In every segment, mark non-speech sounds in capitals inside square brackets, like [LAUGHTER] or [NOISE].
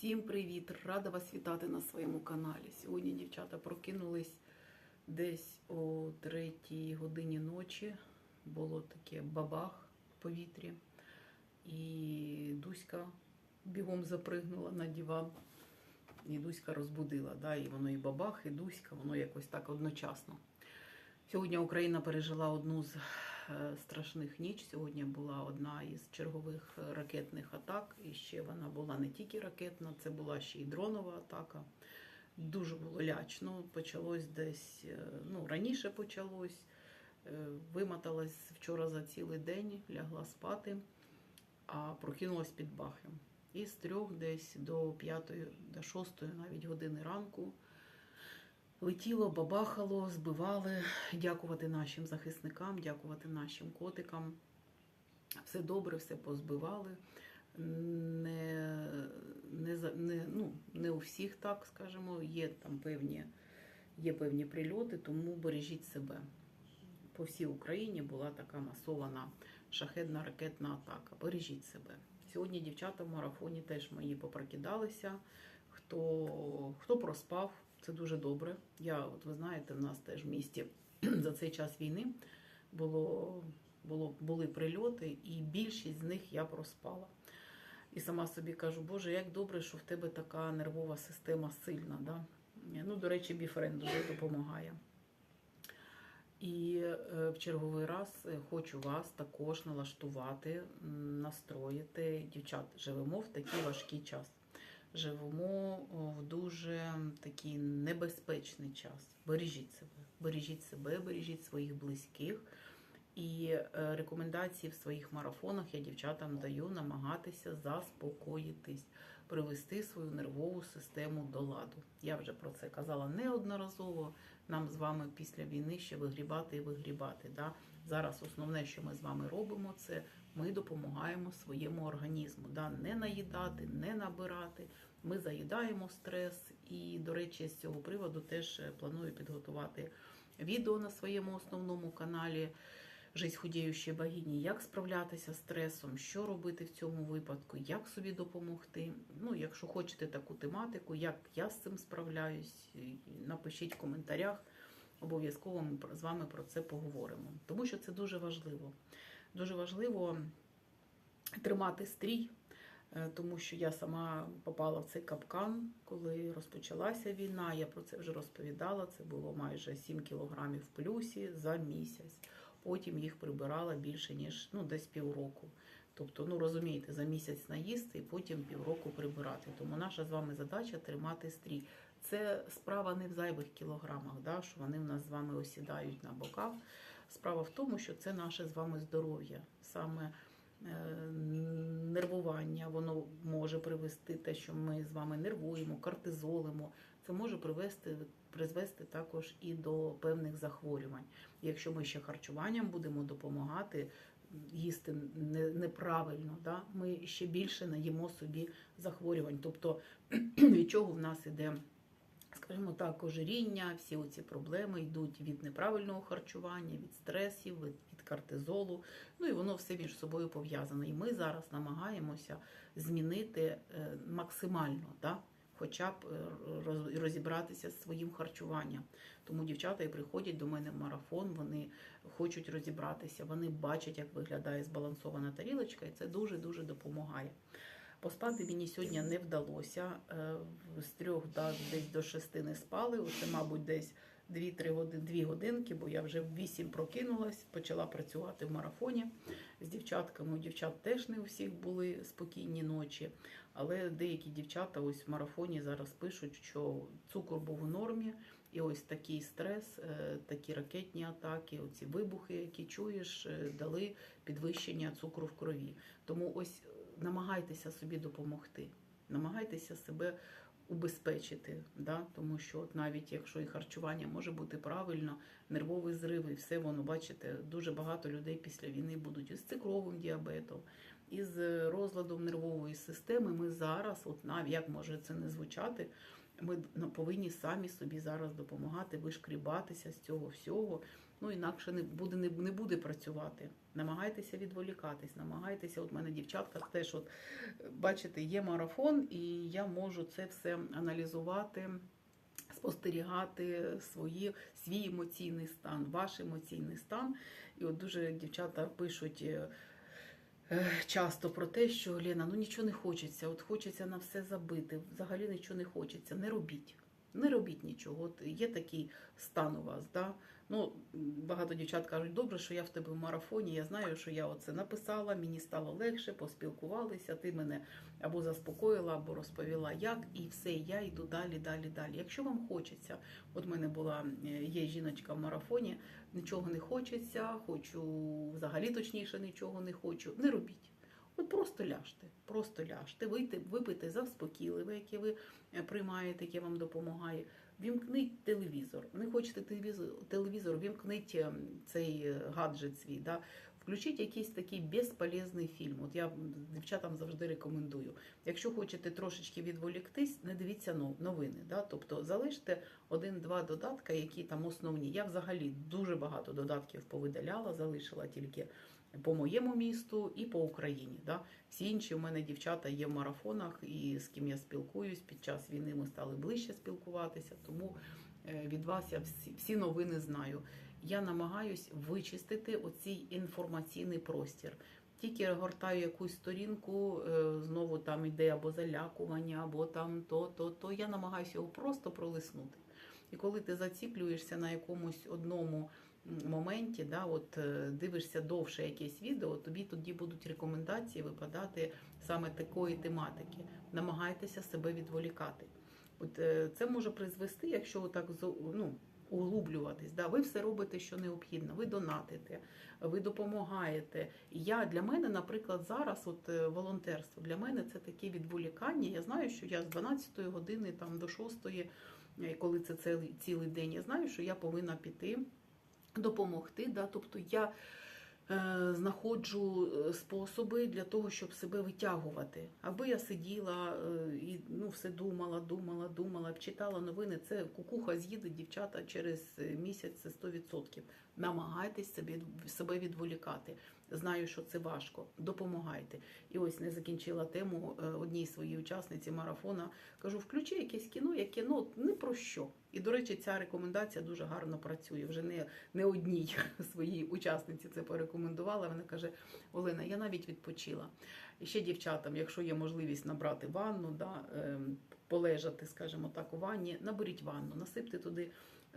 Всім привіт! Рада вас вітати на своєму каналі. Сьогодні дівчата прокинулись десь о 3 годині ночі. Було таке бабах в повітрі. І Дуська бігом запригнула на диван. І Дуська розбудила. Да? І воно і бабах, і Дуська, воно якось так одночасно. Сьогодні Україна пережила одну з е, страшних ніч. Сьогодні була одна із чергових е, ракетних атак. І ще вона була не тільки ракетна, це була ще й дронова атака. Дуже було лячно. Почалось десь, е, ну, раніше почалось. Вимоталась вчора за цілий день, лягла спати, а прокинулась під бахом. І з трьох десь до п'ятої, до шостої навіть години ранку летіло, бабахало, збивали. Дякувати нашим захисникам, дякувати нашим котикам. Все добре, все позбивали. Не, не, не, ну, не у всіх, так скажемо, є там певні, є певні прильоти, тому бережіть себе. По всій Україні була така масована шахедна ракетна атака. Бережіть себе. Сьогодні дівчата в марафоні теж мої попрокидалися. Хто, хто проспав, це дуже добре. Я, от ви знаєте, в нас теж в місті [CLEARS THROAT] за цей час війни було, було, були прильоти, і більшість з них я проспала. І сама собі кажу, Боже, як добре, що в тебе така нервова система сильна. Да? Ну, до речі, біфрен дуже допомагає. І е, в черговий раз е, хочу вас також налаштувати, настроїти. Дівчат, живемо в такий важкий час. Живемо в дуже такий небезпечний час. Бережіть себе, бережіть себе, бережіть своїх близьких. І е, рекомендації в своїх марафонах я дівчатам даю намагатися заспокоїтись, привести свою нервову систему до ладу. Я вже про це казала неодноразово. Нам з вами після війни ще вигрібати і вигрібати. Да? Зараз основне, що ми з вами робимо, це ми допомагаємо своєму організму. Да? Не наїдати, не набирати. Ми заїдаємо стрес. І, до речі, з цього приводу теж е, планую підготувати відео на своєму основному каналі. Жизнь худіючої богині, як справлятися з стресом, що робити в цьому випадку, як собі допомогти. Ну, якщо хочете таку тематику, як я з цим справляюсь, напишіть в коментарях. Обов'язково ми з вами про це поговоримо. Тому що це дуже важливо. Дуже важливо тримати стрій, е, тому що я сама попала в цей капкан, коли розпочалася війна. Я про це вже розповідала. Це було майже 7 кілограмів в плюсі за місяць. Потім їх прибирала більше ніж ну десь півроку. Тобто, ну розумієте, за місяць наїсти і потім півроку прибирати. Тому наша з вами задача тримати стрій. Це справа не в зайвих кілограмах, да, що вони в нас з вами осідають на боках. Справа в тому, що це наше з вами здоров'я. Саме е, нервування, воно може привести те, що ми з вами нервуємо, кортизолимо. Це може привести, призвести також і до певних захворювань. Якщо ми ще харчуванням будемо допомагати їсти неправильно, да, ми ще більше наїмо собі захворювань. Тобто [CLEARS THROAT] від чого в нас іде скажімо так, ожиріння, всі оці проблеми йдуть від неправильного харчування, від стресів, від, від кортизолу. Ну і воно все між собою пов'язане. І ми зараз намагаємося змінити е, максимально, да? Хоча б е, розібратися з своїм харчуванням. Тому дівчата і приходять до мене в марафон, вони хочуть розібратися, вони бачать, як виглядає збалансована тарілочка, і це дуже-дуже допомагає. Поспати мені сьогодні не вдалося. Е, З трьох десь до шести не спали. Оце, мабуть, десь 2-3 години, 2 годинки, бо я вже в 8 прокинулась, почала працювати в марафоні з дівчатками. У дівчат теж не у всіх були спокійні ночі. Але деякі дівчата ось в марафоні зараз пишуть, що цукор був у нормі, і ось такий стрес, е, такі ракетні атаки, оці вибухи, які чуєш, е, дали підвищення цукру в крові. Тому ось намагайтеся собі допомогти, намагайтеся себе убезпечити, да? тому що от навіть якщо і харчування може бути правильно, нервовий зрив і все воно, бачите, дуже багато людей після війни будуть із цикровим діабетом, із розладом нервової системи. Ми зараз, от навіть як може це не звучати, ми ну, повинні самі собі зараз допомагати вишкрібатися з цього всього. Ну інакше не буде не, не буде працювати. Намагайтеся відволікатись, намагайтеся. От мене дівчатка теж, от бачите, є марафон, і я можу це все аналізувати. Спостерігати свої, свій емоційний стан, ваш емоційний стан. І от дуже дівчата пишуть е, часто про те, що Лена, ну нічого не хочеться, от хочеться на все забити, взагалі нічого не хочеться. Не робіть. Не робіть нічого. От є такий стан у вас. Да? Ну, багато дівчат кажуть, добре, що я в тебе в марафоні. Я знаю, що я оце написала, мені стало легше, поспілкувалися, ти мене або заспокоїла, або розповіла, як, і все, я йду далі, далі, далі. Якщо вам хочеться, от мене була е, є жіночка в марафоні, нічого не хочеться, хочу взагалі точніше нічого не хочу. Не робіть. От просто ляжте, просто ляжте, вийти, випийте заспокійливе, яке ви е, приймаєте, яке вам допомагає. Вімкніть телевізор. Не хочете телевізор, телевізор вімкніть ем, цей е, гаджет свій. Да? Включіть якийсь такий безполезний фільм. От я дівчатам завжди рекомендую. Якщо хочете трошечки відволіктись, не дивіться новини. Да? Тобто залиште один-два додатка, які там основні. Я взагалі дуже багато додатків повидаляла, залишила тільки по моєму місту і по Україні. Да? Всі інші у мене дівчата є в марафонах, і з ким я спілкуюсь. Під час війни ми стали ближче спілкуватися, тому е, від вас я всі, всі новини знаю. Я намагаюсь вичистити оцей інформаційний простір. Тільки гортаю якусь сторінку, е, знову там йде або залякування, або там то, то. Я намагаюся його просто пролиснути. І коли ти заціплюєшся на якомусь одному моменті, да, от е, дивишся довше якесь відео, тобі тоді будуть рекомендації випадати саме такої тематики. Намагайтеся себе відволікати. От е, це може призвести, якщо так ну, углублюватись. Да, ви все робите, що необхідно. Ви донатите, ви допомагаєте. Я для мене, наприклад, зараз, от е, волонтерство, для мене це таке відволікання. Я знаю, що я з 12 години там до 6, е, коли це цілий день, я знаю, що я повинна піти допомогти. Да? Тобто я е, знаходжу е, способи для того, щоб себе витягувати. Аби я сиділа е, і ну, все думала, думала, думала, читала новини. Це кукуха з'їде дівчата через місяць, це 100%. Намагайтесь себе, себе відволікати. Знаю, що це важко. Допомагайте. І ось не закінчила тему одній своїй учасниці марафона. Кажу, включи якесь кіно, яке ну, не про що. І, до речі, ця рекомендація дуже гарно працює. Вже не, не одній [LAUGHS] своїй учасниці це порекомендувала. Вона каже: Олена, я навіть відпочила. І ще дівчатам, якщо є можливість набрати ванну, да, ем, полежати, скажімо так, у ванні, наберіть ванну, насипте туди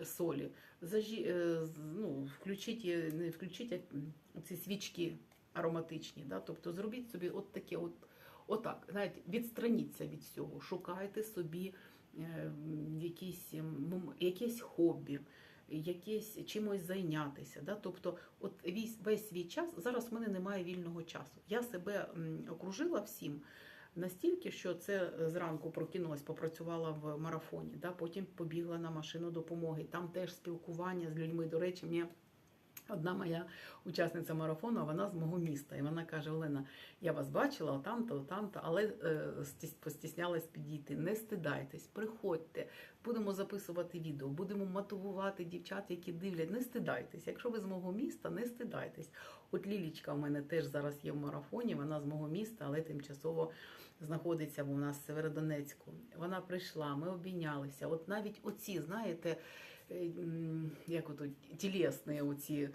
солі, зажі, е, ну, включіть, е, не включіть ці свічки ароматичні. Да? Тобто зробіть собі от таке, от, отак, знаєте, відстраніться від всього, шукайте собі якісь, м, якесь хобі. Якесь чимось зайнятися, да? тобто, от весь, весь свій час зараз в мене немає вільного часу. Я себе окружила всім настільки, що це е, зранку прокинулась, попрацювала в марафоні, да? потім побігла на машину допомоги. Там теж спілкування з людьми. До речі, мені одна моя учасниця марафону, вона з мого міста, і вона каже: Олена, я вас бачила отам-то, отам-то, але е, постіснялась підійти. Не стидайтесь, приходьте, будемо записувати відео, будемо мотивувати дівчат, які дивлять. Не стидайтесь. Якщо ви з мого міста, не стидайтесь. От Лілічка в мене теж зараз є в марафоні, вона з мого міста, але тимчасово знаходиться у нас в Северодонецьку. Вона прийшла, ми обійнялися. От навіть оці, знаєте, як ото тілесні оці.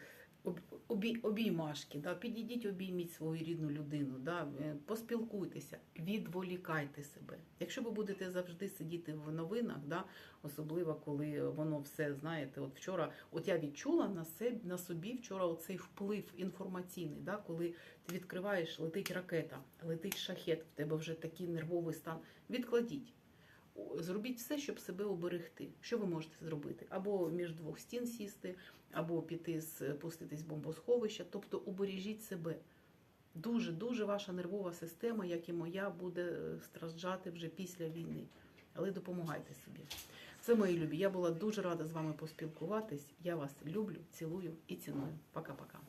об- Обій, обіймашки, да, підійдіть, обійміть свою рідну людину, да, е, поспілкуйтеся, відволікайте себе. Якщо ви будете завжди сидіти в новинах, да, особливо коли воно все знаєте, от вчора, от я відчула на себе на собі вчора оцей вплив інформаційний, да, коли ти відкриваєш, летить ракета, летить шахет, в тебе вже такий нервовий стан. Відкладіть. Зробіть все, щоб себе оберегти. Що ви можете зробити? Або між двох стін сісти, або піти спуститись в бомбосховище. Тобто обережіть себе. Дуже дуже ваша нервова система, як і моя, буде е, страждати вже після війни. Але допомагайте собі. Це мої любі. Я була дуже рада з вами поспілкуватись. Я вас люблю, цілую і ціную. Пока-пока.